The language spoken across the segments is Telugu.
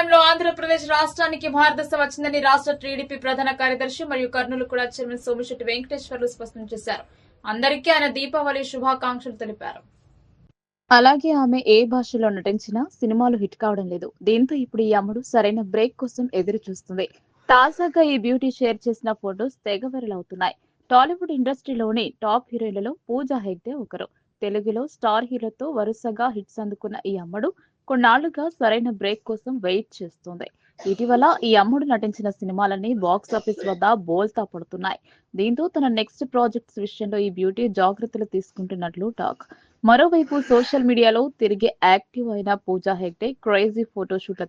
నిర్ణయంలో ఆంధ్రప్రదేశ్ రాష్ట్రానికి భారతదశ వచ్చిందని రాష్ట్ర టీడీపీ ప్రధాన కార్యదర్శి మరియు కర్నూలు కూడా చైర్మన్ సోమిశెట్టి వెంకటేశ్వర్లు స్పష్టం చేశారు. అందరికీ ఆయన దీపావళి శుభాకాంక్షలు తెలిపారు. అలాగే ఆమె ఏ భాషలో నటించినా సినిమాలు హిట్ కావడం లేదు. దీంతో ఇప్పుడు ఈ అమ్మడు సరైన బ్రేక్ కోసం ఎదురు చూస్తుంది. తాజాగా ఈ బ్యూటీ షేర్ చేసిన ఫొటోస్ తెగ వైరల్ అవుతున్నాయి. టాలీవుడ్ ఇండస్ట్రీలోని టాప్ హీరోయిన్లలో పూజా హెగ్డే ఒకరు. తెలుగులో స్టార్ హీరోతో వరుసగా హిట్స్ అందుకున్న ఈ అమ్మడు కొన్నాళ్ళుగా సరైన బ్రేక్ కోసం వెయిట్ చేస్తుంది. ఇటీవల ఈ అమ్ముడు నటించిన సినిమాలన్నీ బాక్స్ ఆఫీస్ వద్ద బోల్తా పడుతున్నాయి. దీంతో తన నెక్స్ట్ ప్రాజెక్ట్స్ విషయంలో ఈ బ్యూటీ జాగ్రత్తలు తీసుకుంటున్నట్లు టాక్. మరోవైపు సోషల్ మీడియాలో తిరిగి యాక్టివ్ అయిన పూజా హెగ్డే క్రేజీ ఫోటోషూట్ల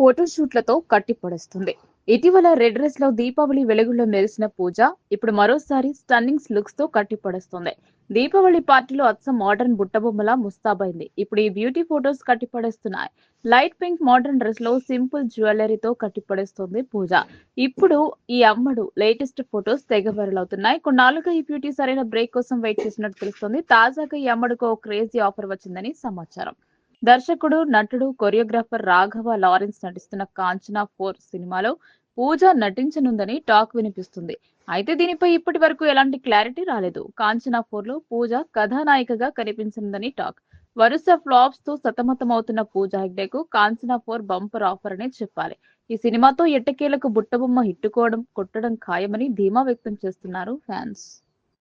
ఫోటోషూట్లతో కట్టిపడేస్తుంది. ఇటీవల రెడ్ డ్రెస్లో దీపావళి వెలుగుల్లో మెరిసిన పూజ ఇప్పుడు మరోసారి స్టన్నింగ్స్ లుక్స్తో కట్టిపడేస్తుంది దీపావళి పార్టీలో అచ్చం మోడర్న్ బుట్టబొమ్మలా ముస్తాబైంది. ఇప్పుడు ఈ బ్యూటీ ఫోటోస్ కట్టిపడేస్తున్నాయి లైట్ పింక్ మోడర్న్ డ్రెస్లో సింపుల్ జ్యువెలరీతో కట్టిపడేస్తుంది పూజ. ఇప్పుడు ఈ అమ్మడు లేటెస్ట్ ఫోటోస్ తెగ వైరల్ అవుతున్నాయి. కొన్నాళ్ళుగా ఈ బ్యూటీ సరైన బ్రేక్ కోసం వెయిట్ చేసినట్టు తెలుస్తుంది. తాజాగా ఈ అమ్మడుకు ఓ క్రేజీ ఆఫర్ వచ్చిందని సమాచారం. దర్శకుడు నటుడు కొరియోగ్రాఫర్ రాఘవ లారెన్స్ నటిస్తున్న కాంచనా ఫోర్ సినిమాలో పూజ నటించనుందని టాక్ వినిపిస్తుంది. అయితే దీనిపై ఇప్పటి వరకు ఎలాంటి క్లారిటీ రాలేదు. కాంచనా ఫోర్లో పూజ కథానాయికగా కనిపించనుందని టాక్. వరుస ఫ్లాప్స్తో సతమతమవుతున్న పూజ హెగ్డేకు కాంచనా ఫోర్ బంపర్ ఆఫర్ అనే చెప్పాలి. ఈ సినిమాతో ఎట్టకేలకు బుట్టబొమ్మ హిట్టుకోవడం కొట్టడం ఖాయమని ధీమా వ్యక్తం చేస్తున్నారు ఫ్యాన్స్.